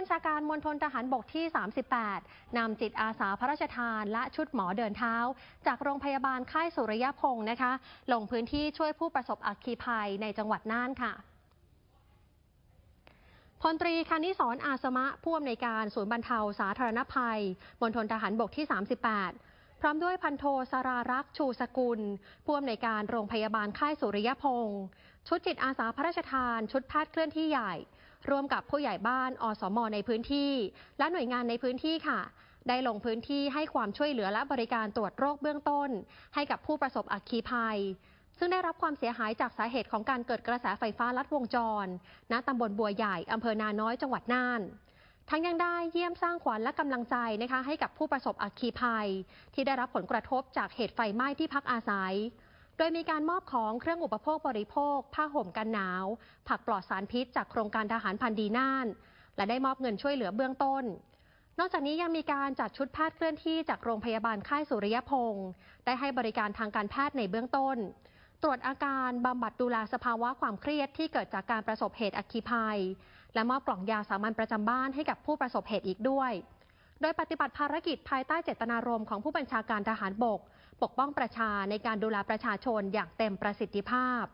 บัญชาการมณฑลทหารบกที่ 38 นำจิตอาสาพระราชทานและชุดหมอเดินเท้า จากโรงพยาบาลค่ายสุริยพงศ์นะคะ ลงพื้นที่ช่วยผู้ประสบอัคคีภัยในจังหวัดน่านค่ะพลตรีคานิสรอาสมะผู้อำนวยการศูนย์บรรเทาสาธารณภัยมณฑลทหารบกที่ 38 พร้อมด้วยพันโทสรารักษ์ชูสกุล ผู้อำนวยการโรงพยาบาลค่ายสุริยพงศ์ชุดจิตอาสาพระราชทาน ชุดแพทย์เคลื่อนที่ใหญ่ ร่วมกับผู้ใหญ่บ้านอสมในพื้นที่ และหน่วยงานในพื้นที่ค่ะ ได้ลงพื้นที่ให้ความช่วยเหลือและบริการตรวจโรคเบื้องต้น ให้กับผู้ประสบอัคคีภัย ซึ่งได้รับความเสียหายจากสาเหตุของการเกิดกระแสไฟฟ้าลัดวงจร ณตำบลบัวใหญ่อำเภอนาน้อยจังหวัดน่าน ทั้งยังได้เยี่ยมสร้างขวัญและกำลังใจนะคะให้กับผู้ประสบอัคคีภัย ที่ได้รับผลกระทบจากเหตุไฟไหม้ที่พักอาศัย โดยมีการมอบของเครื่องอุปโภคบริโภค ผ้าห่มกันหนาว ผักปลอดสารพิษจากโครงการทหารพันดีน่าน และได้มอบเงินช่วยเหลือเบื้องต้น นอกจากนี้ยังมีการจัดชุดแพทย์เคลื่อนที่จากโรงพยาบาลค่ายสุริยพงศ์ได้ให้บริการทางการแพทย์ในเบื้องต้น ตรวจอาการบำบัดดูแลสภาวะความเครียดที่เกิดจากการประสบเหตุอัคคีภัย และมอบกล่องยาสามัญประจำบ้านให้กับผู้ประสบเหตุอีกด้วย โดยปฏิบัติภารกิจภายใต้เจตนารมณ์ของผู้บัญชาการทหารบก ปกป้องประชาในการดูแลประชาชนอย่างเต็มประสิทธิภาพ